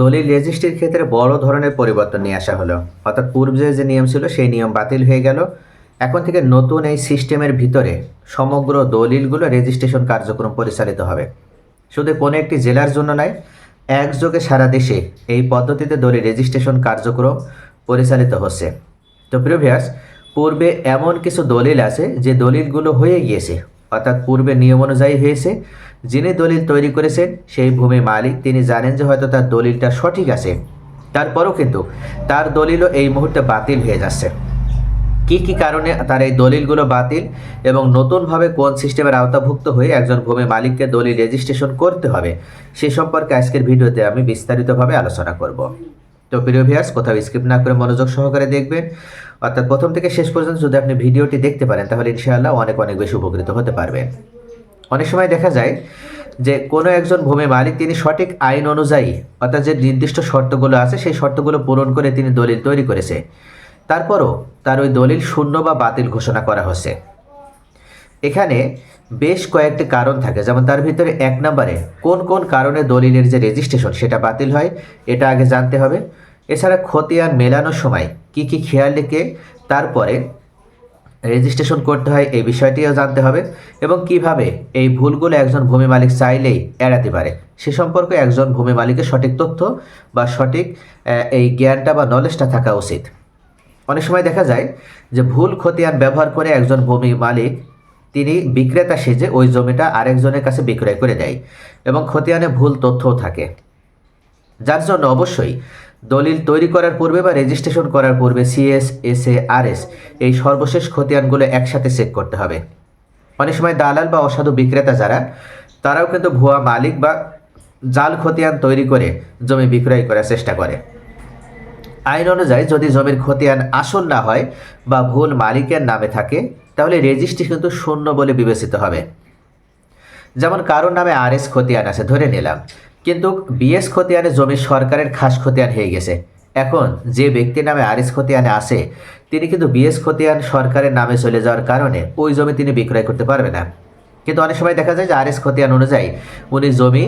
দলিল রেজিস্ট্রির ক্ষেত্রে বড় ধরনের পরিবর্তন নিয়ে আসা হলো। অর্থাৎ পূর্বে যে নিয়ম ছিল, সেই নিয়ম বাতিল হয়ে গেল। এখন থেকে নতুন এই সিস্টেমের ভিতরে সমগ্র দলিলগুলো রেজিস্ট্রেশন কার্যক্রম পরিচালিত হবে। শুধু কোনো একটি জেলার জন্য নয়, একযোগে সারা দেশে এই পদ্ধতিতে দলিল রেজিস্ট্রেশন কার্যক্রম পরিচালিত হচ্ছে। তো প্রিভিয়াস পূর্বে এমন কিছু দলিল আছে যে দলিলগুলো হয়ে গিয়েছে, অর্থাৎ পূর্বে নিয়ম অনুযায়ী হয়েছে। যিনি দলিল তৈরি করেছেন, সেই ভূমি মালিক, তিনি জানেন যে হয়তো তার দলিলটা সঠিক আছে। তারপরও কিন্তু তার দলিলও এই মুহূর্তে বাতিল হয়ে যাচ্ছে। কি কি কারণে তার এই দলিলগুলো বাতিল এবং নতুনভাবে কোন সিস্টেমের আওতাভুক্ত হয়ে একজন ভূমি মালিককে দলিল রেজিস্ট্রেশন করতে হবে, সে সম্পর্কে আজকের ভিডিওতে আমি বিস্তারিতভাবে আলোচনা করব। তো প্রিয় ভিয়ার্স কোথাও স্কিপ না করে মনোযোগ সহকারে দেখবেন। অর্থাৎ প্রথম থেকে শেষ পর্যন্ত যদি আপনি ভিডিওটি দেখতে পারেন, তাহলে ইনশাআল্লাহ অনেক অনেক বেশি উপকৃত হতে পারবেন। অনেক সময় দেখা যায় যে কোনো একজন ভূমি মালিক তিনি সঠিক আইন অনুযায়ী অর্থাৎ যে নির্দিষ্ট শর্তগুলো আছে সেই শর্তগুলো পূরণ করে তিনি দলিল তৈরি করেছে। তারপরও তার ওই দলিল শূন্য বা বাতিল ঘোষণা করা হচ্ছে এখানে বেশ কয়েকটি কারণ থাকে। যেমন তার ভিতরে এক নম্বরে, কোন কোন কারণে দলিলের যে রেজিস্ট্রেশন সেটা বাতিল হয়, এটা আগে জানতে হবে। এছাড়া খতিয়ান মেলানোর সময় কি কি খেয়াল রেখে তারপরে রেজিস্ট্রেশন করতে হয়, এই বিষয়টিও জানতে হবে এবং কীভাবে এই ভুলগুলো একজন ভূমি মালিক চাইলেই এড়াতে পারে। সে সম্পর্কে একজন ভূমি মালিকের সঠিক তথ্য বা সঠিক এই জ্ঞানটা বা নলেজটা থাকা উচিত। অনেক সময় দেখা যায় যে ভুল খতিয়ান ব্যবহার করে একজন ভূমি মালিক তিনি বিক্রেতা সেজে ওই জমিটা আরেকজনের কাছে বিক্রয় করে দেয় এবং খতিয়ানে ভুল তথ্যও থাকে। যার জন্য অবশ্যই দলিল তৈরি করার পূর্বে বা রেজিস্ট্রেশন করার পূর্বে CS S A R S এই সর্বশেষ খতিয়ানগুলো একসাথে চেক করতে হবে। অনেক সময় দালাল বা অসাধু বিক্রেতা যারা, তারাও কিন্তু ভুয়া মালিক বা জাল খতিয়ান তৈরি করে জমি বিক্রয় করার চেষ্টা করে। আইন অনুযায়ী যদি জমির খতিয়ান আসল না হয় বা ভুল মালিকের নামে থাকে, তাহলে রেজিস্ট্রি কিন্তু শূন্য বলে বিবেচিত হবে। যেমন কারোর নামে আর এস খতিয়ান আছে, ধরে নিলাম। কিন্তু বিএস খতিয়ানে জমি সরকারের খাস খতিয়ান হয়ে গেছে। এখন যে ব্যক্তির নামে আরিস খতিয়ানে আসে তিনি কিন্তু বিএস খতিয়ান সরকারের নামে চলে যাওয়ার কারণে ওই জমি তিনি বিক্রয় করতে পারবে না। কিন্তু অনেক সময় দেখা যায় যে আর এস খতিয়ান অনুযায়ী উনি জমি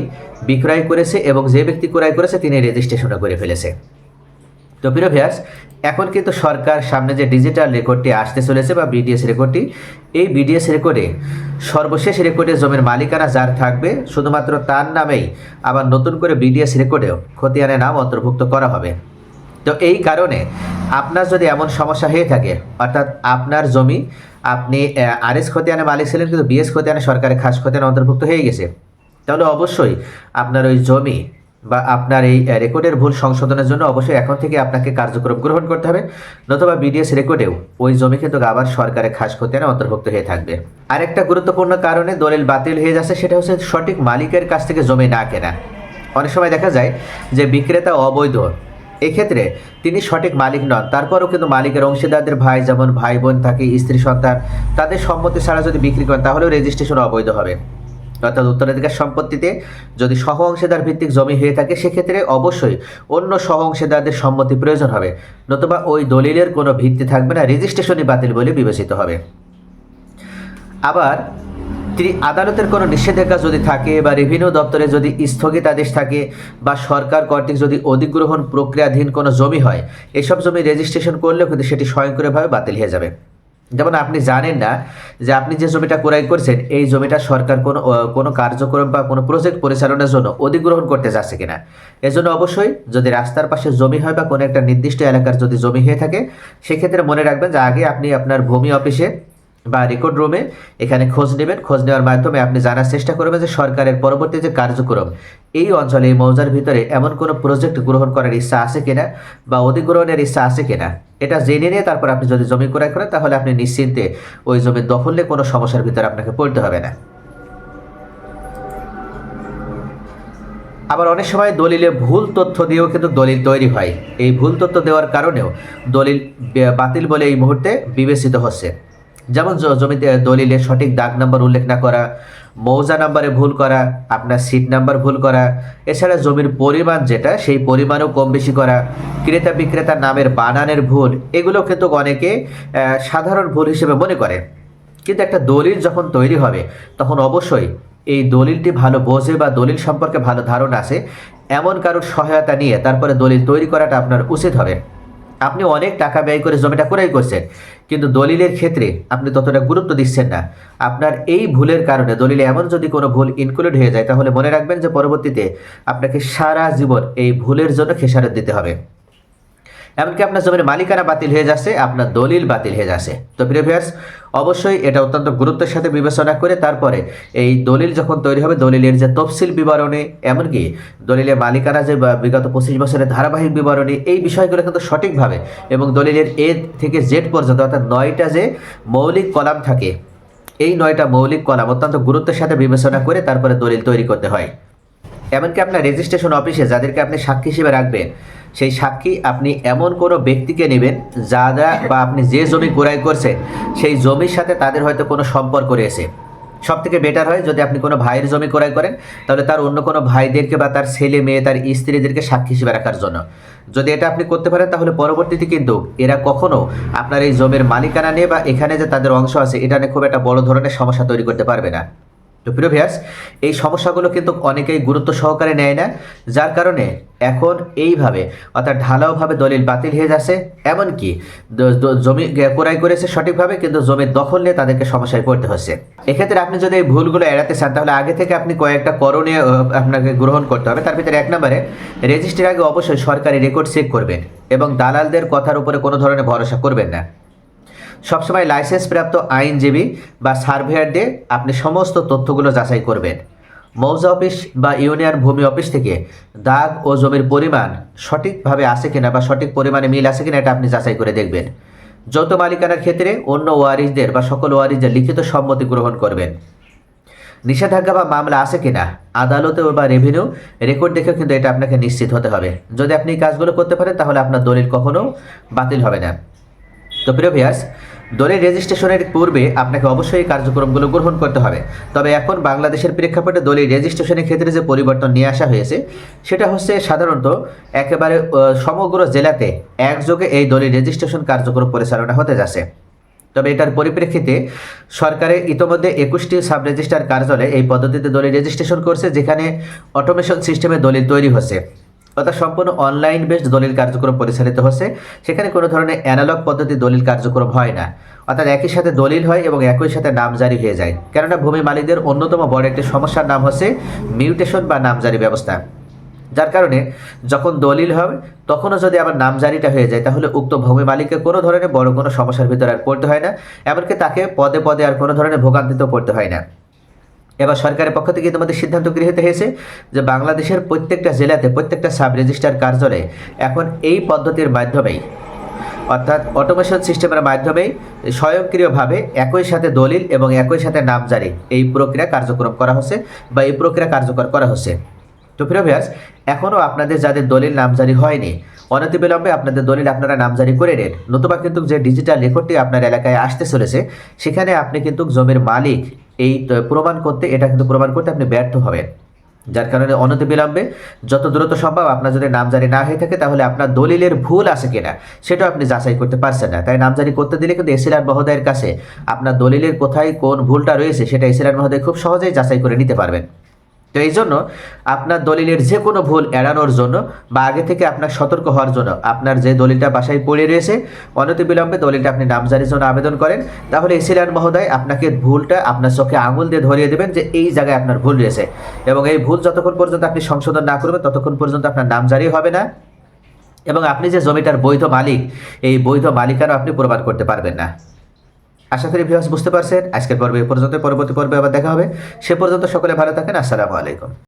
বিক্রয় করেছে এবং যে ব্যক্তি ক্রয় করেছে, তিনি রেজিস্ট্রেশনও করে ফেলেছে। তো প্রিয় ভিয়াস এখন কিন্তু সরকার সামনে যে ডিজিটাল রেকর্ডটি আসতে চলেছে বা বিডিএস রেকর্ডটি এই বিডিএস রেকর্ডে সর্বশেষ রেকর্ডে জমির মালিকানা যার থাকবে, শুধুমাত্র তার নামেই আবার নতুন করে বিডিএস রেকর্ডেও খতিয়ানের নাম অন্তর্ভুক্ত করা হবে। তো এই কারণে আপনার যদি এমন সমস্যা হয়ে থাকে, অর্থাৎ আপনার জমি, আপনি আরএস খতিয়ানে মালিক ছিলেন কিন্তু বিএস খতিয়ানে সরকারের খাস খতিয়ানে অন্তর্ভুক্ত হয়ে গেছে, তাহলে অবশ্যই আপনার ওই জমি বা আপনার এই রেকর্ডের ভুল সংশোধনের জন্য অবশ্যই এখন থেকে আপনাকে কার্যক্রম গ্রহণ করতে হবে। নতুবা বিডিএস রেকর্ডেও ওই জমি কিন্তু আবার সরকারের খাস খতিয়ানে অন্তর্ভুক্ত হয়ে থাকবে। আরেকটা গুরুত্বপূর্ণ কারণে দলিল বাতিল হয়ে যাচ্ছে, সেটা হচ্ছে সঠিক মালিকের কাছ থেকে জমি না কেনা। অনেক সময় দেখা যায় যে বিক্রেতা অবৈধ, এক্ষেত্রে তিনি সঠিক মালিক নন, তারপরও কিন্তু মালিকের অংশীদারদের ভাই যেমন ভাই বোন থাকে, স্ত্রী সন্তান, তাদের সম্মতি ছাড়া যদি বিক্রি করেন, তাহলেও রেজিস্ট্রেশন অবৈধ হবে। অর্থাৎ উত্তরাধিকার সম্পত্তিতে যদি সহ অংশীদার ভিত্তিক জমি হয়ে থাকে, সেক্ষেত্রে অবশ্যই অন্য সহ অংশীদারদের সম্মতি প্রয়োজন হবে। নতুবা ওই দলিলের কোনো ভিত্তি থাকবে না, রেজিস্ট্রেশনই বাতিল বলে বিবেচিত হবে। আবার তিনি আদালতের কোনো নিষেধাজ্ঞা যদি থাকে বা রেভিনিউ দপ্তরে যদি স্থগিতাদেশ থাকে বা সরকার কর্তৃক যদি অধিগ্রহণ প্রক্রিয়াধীন কোনো জমি হয়, এসব জমি রেজিস্ট্রেশন করলেও কিন্তু সেটি স্বয়ংক্রিয়ভাবে বাতিল হয়ে যাবে। যেমন আপনি জানেন না যে আপনি যে জমিটা ক্রয় করছেন, এই জমিটা সরকার কোনো কোন কার্যক্রম বা কোনো প্রজেক্ট পরিচালনার জন্য অধিগ্রহণ করতে যাচ্ছে কিনা। এজন্য অবশ্যই যদি রাস্তার পাশে জমি হয় বা কোনো একটা নির্দিষ্ট এলাকার যদি জমি হয়ে থাকে, সেক্ষেত্রে মনে রাখবেন যে আগে আপনি আপনার ভূমি অফিসে বা রেকর্ড রুমে এখানে খোঁজ নেবেন। খোঁজ নেওয়ার মাধ্যমে আপনি জানার চেষ্টা করবেন যে সরকারের পরবর্তী যে কার্যক্রম, এই অঞ্চলে এই মৌজার ভিতরে এমন কোনো প্রজেক্ট গ্রহণ করার ইচ্ছা আছে কিনা বা অধিগ্রহণের ইচ্ছা আছে কিনা, এটা জেনে নিয়ে তারপর আপনি যদি জমি ক্রয় করেন, তাহলে আপনি নিশ্চিন্তে ওই জমি দখলে কোনো সমস্যার ভিতরে আপনাকে পড়তে হবে না। আবার অনেক সময় দলিলে ভুল তথ্য দিয়েও কিন্তু দলিল তৈরি হয়। এই ভুল তথ্য দেওয়ার কারণেও দলিল বাতিল বলে এই মুহূর্তে বিবেচিত হচ্ছে। যেমন জমিতে দলিলে সঠিক দাগ নাম্বার উল্লেখ না করা, মৌজা নাম্বারে ভুল করা, আপনার সিট নাম্বার ভুল করা, এছাড়া জমির পরিমাণ যেটা, সেই পরিমাণও কম বেশি করা, ক্রেতা বিক্রেতার নামের বানানের ভুল, এগুলো কিন্তু অনেকে সাধারণ ভুল হিসেবে মনে করে। কিন্তু একটা দলিল যখন তৈরি হবে, তখন অবশ্যই এই দলিলটি ভালো বোঝে বা দলিল সম্পর্কে ভালো ধারণা আছে, এমন কারোর সহায়তা নিয়ে তারপরে দলিল তৈরি করাটা আপনার উচিত হবে। আপনি অনেক টাকা ব্যয় করে জমিটা ক্রয় করছেন, কিন্তু দলিলের ক্ষেত্রে আপনি ততটা গুরুত্ব দিচ্ছেন না। আপনার এই ভুলের কারণে দলিলে এমন যদি কোনো ভুল ইনক্লুড হয়ে যায়, তাহলে মনে রাখবেন যে পরবর্তীতে আপনাকে সারা জীবন এই ভুলের জন্য খেসারত দিতে হবে। এমনকি আপনার জমির মালিকানা বাতিল হয়ে যাচ্ছে, আপনার দলিল বাতিল হয়ে যাচ্ছে। তো প্রিয় ভিউয়ার্স অবশ্যই এটা অত্যন্ত গুরুত্বের সাথে বিবেচনা করে তারপরে এই দলিল যখন তৈরি হবে, দলিলের যে তফসিল বিবরণী, এমনকি দলিলের মালিকানা যে বিগত পঁচিশ বছরের ধারাবাহিক বিবরণী, এই বিষয়গুলো কিন্তু সঠিকভাবে এবং দলিলের এ থেকে জেড পর্যন্ত, অর্থাৎ নয়টা যে মৌলিক কলাম থাকে, এই নয়টা মৌলিক কলাম অত্যন্ত গুরুত্বের সাথে বিবেচনা করে তারপরে দলিল তৈরি করতে হয়। এমনকি আপনার রেজিস্ট্রেশন অফিসে যাদেরকে আপনি সাক্ষী হিসেবে রাখবেন সেই সাক্ষী আপনি এমন কোনো ব্যক্তিকে নেবেন যারা বা আপনি যে জমি ক্রয় করছেন, সেই জমির সাথে তাদের হয়তো কোনো সম্পর্ক রয়েছে। সব থেকে বেটার হয় যদি আপনি কোনো ভাইয়ের জমি ক্রয় করেন, তাহলে তার অন্য কোনো ভাইদেরকে বা তার ছেলে মেয়ে, তার স্ত্রীদেরকে সাক্ষী হিসেবে রাখার জন্য। যদি এটা আপনি করতে পারেন, তাহলে পরবর্তীতে কিন্তু এরা কখনো আপনার এই জমির মালিকানা নিয়ে বা এখানে যে তাদের অংশ আছে, এটা নিয়ে খুব একটা বড় ধরনের সমস্যা তৈরি করতে পারবে না। তো প্রিয় ভিয়ার্স এই সমস্যাগুলো কিন্তু অনেকেই গুরুত্ব সহকারে নেয় না, যার কারণে এখন এইভাবে, অর্থাৎ ঢালাওভাবে দলিল বাতিল হয়ে যাচ্ছে, এমনকি জমি ক্রয় করেছে সঠিকভাবে, কিন্তু জমির দখল নিয়ে তাদেরকে সমস্যায় পড়তে হচ্ছে। এক্ষেত্রে আপনি যদি এই ভুলগুলো এড়াতে চান, তাহলে আগে থেকে আপনি কয়েকটা করণীয় আপনাকে গ্রহণ করতে হবে। তার ভিতরে এক নম্বরে, রেজিস্ট্রির আগে অবশ্যই সরকারি রেকর্ড চেক করবেন এবং দালালদের কথার উপরে কোনো ধরনের ভরসা করবেন না। সবসময় লাইসেন্স প্রাপ্ত আইনজীবী বা সার্ভেয়ার দিয়ে আপনি সমস্ত তথ্যগুলো যাচাই করবেন। মৌজা অফিস বা ইউনিয়ন ভূমি অফিস থেকে দাগ ও জমির পরিমাণ সঠিকভাবে আছে কিনা বা সঠিক পরিমাণে মিল আছে কিনা এটা আপনি যাচাই করে দেখবেন। যৌথ মালিকানার ক্ষেত্রে অন্য ওয়ারিসদের বা সকল ওয়ারিসদের লিখিত সম্মতি গ্রহণ করবেন। নিষেধাজ্ঞা বা মামলা আছে কিনা আদালতে বা রেভিনিউ রেকর্ড দেখেও কিন্তু এটা আপনাকে নিশ্চিত হতে হবে। যদি আপনি এই কাজগুলো করতে পারেন তাহলে আপনার দলিল কখনো বাতিল হবে না। তো প্রিয় ভিয়াস দলিল রেজিস্ট্রেশনের পূর্বে আপনাকে অবশ্যই এই কার্যক্রমগুলো গ্রহণ করতে হবে। তবে এখন বাংলাদেশের প্রেক্ষাপটে দলিল রেজিস্ট্রেশনের ক্ষেত্রে যে পরিবর্তন নিয়ে আসা হয়েছে, সেটা হচ্ছে সাধারণত একেবারে সমগ্র জেলাতে একযোগে এই দলিল রেজিস্ট্রেশন কার্যক্রম পরিচালনা হতে যাচ্ছে। তবে এটার পরিপ্রেক্ষিতে সরকারের ইতোমধ্যে একুশটি সাব রেজিস্ট্রার কার্যালয়ে এই পদ্ধতিতে দলিল রেজিস্ট্রেশন করছে, যেখানে অটোমেশন সিস্টেমে দলিল তৈরি হচ্ছে। অর্থাৎ সম্পূর্ণ অনলাইন বেসড দলিল কার্যক্রম পরিচালিত হচ্ছে। সেখানে কোনো ধরনের অ্যানালগ পদ্ধতি দলিল কার্যক্রম হয় না। অর্থাৎ একই সাথে দলিল হয় এবং একই সাথে নামজারি হয়ে যায়। কেননা ভূমি মালিকদের অন্যতম বড় একটি সমস্যার নাম হচ্ছে মিউটেশন বা নামজারি ব্যবস্থা। যার কারণে যখন দলিল হবে, তখনও যদি আবার নামজারিটা হয়ে যায়, তাহলে উক্ত ভূমি মালিককে কোনো ধরনের বড় কোনো সমস্যার ভিতরে আর পড়তে হয় না। এমনকি তাকে পদে পদে আর কোনো ধরনের ভোগান্তিতেও পড়তে হয় না। এবার সরকারের পক্ষ থেকে ইতিমধ্যে সিদ্ধান্ত গৃহীত হয়েছে যে বাংলাদেশের প্রত্যেকটা জেলাতে প্রত্যেকটা সাব রেজিস্ট্রার কার্যালয়ে এখন এই পদ্ধতির মাধ্যমেই, অর্থাৎ অটোমেশন সিস্টেমের মাধ্যমেই স্বয়ংক্রিয়ভাবে একই সাথে দলিল এবং একই সাথে নাম জারি এই প্রক্রিয়া কার্যক্রম করা হচ্ছে বা এই প্রক্রিয়া কার্যকর করা হচ্ছে। তো প্রিয় ভিউয়ার্স এখনও আপনাদের যাদের দলিল নামজারি হয়নি, অনতিবিলম্বে আপনাদের দলিল আপনারা নামজারি করে নেন। নতুবা কিন্তু যে ডিজিটাল রেকর্ডটি আপনার এলাকায় আসতে চলেছে, সেখানে আপনি কিন্তু জমির মালিক এই প্রমাণ করতে, এটা কিন্তু প্রমাণ করতে আপনি ব্যর্থ হবেন। যার কারণে অনতি বিলম্বে যত দ্রুত সম্ভব আপনার যদি নামজারি না হয়ে থাকে, তাহলে আপনার দলিলের ভুল আছে কিনা, সেটাও আপনি যাচাই করতে পারছেন না। তাই নামজারি করতে দিলে কিন্তু এসিলার মহোদয়ের কাছে আপনার দলিলের কোথায় কোন ভুলটা রয়েছে, সেটা এসিলার মহোদয় খুব সহজেই যাচাই করে নিতে পারবেন। তো এই জন্য আপনার দলিলের যে কোনো ভুল এড়ানোর জন্য বা আগে থেকে আপনার সতর্ক হওয়ার জন্য আপনার যে দলিলটা বাসায় পড়ে রয়েছে অনতিবিলম্বে দলিলটা আপনি নামজারির জন্য আবেদন করেন। তাহলে এসিলান মহোদয় আপনাকে ভুলটা আপনার চোখে আঙুল দিয়ে ধরিয়ে দেবেন যে এই জায়গায় আপনার ভুল রয়েছে এবং এই ভুল যতক্ষণ পর্যন্ত আপনি সংশোধন না করবেন, ততক্ষণ পর্যন্ত আপনার নামজারি হবে না এবং আপনি যে জমিটার বৈধ মালিক, এই বৈধ মালিকারও আপনি প্রমাণ করতে পারবেন না। আশা করি ভিউয়ার্স বুঝতে পারছেন। আজকের পর্বে এ পর্যন্ত পরবর্তী পর্বে আবার দেখা হবে। সে পর্যন্ত সকলে ভালো থাকেন। আসসালামু আলাইকুম।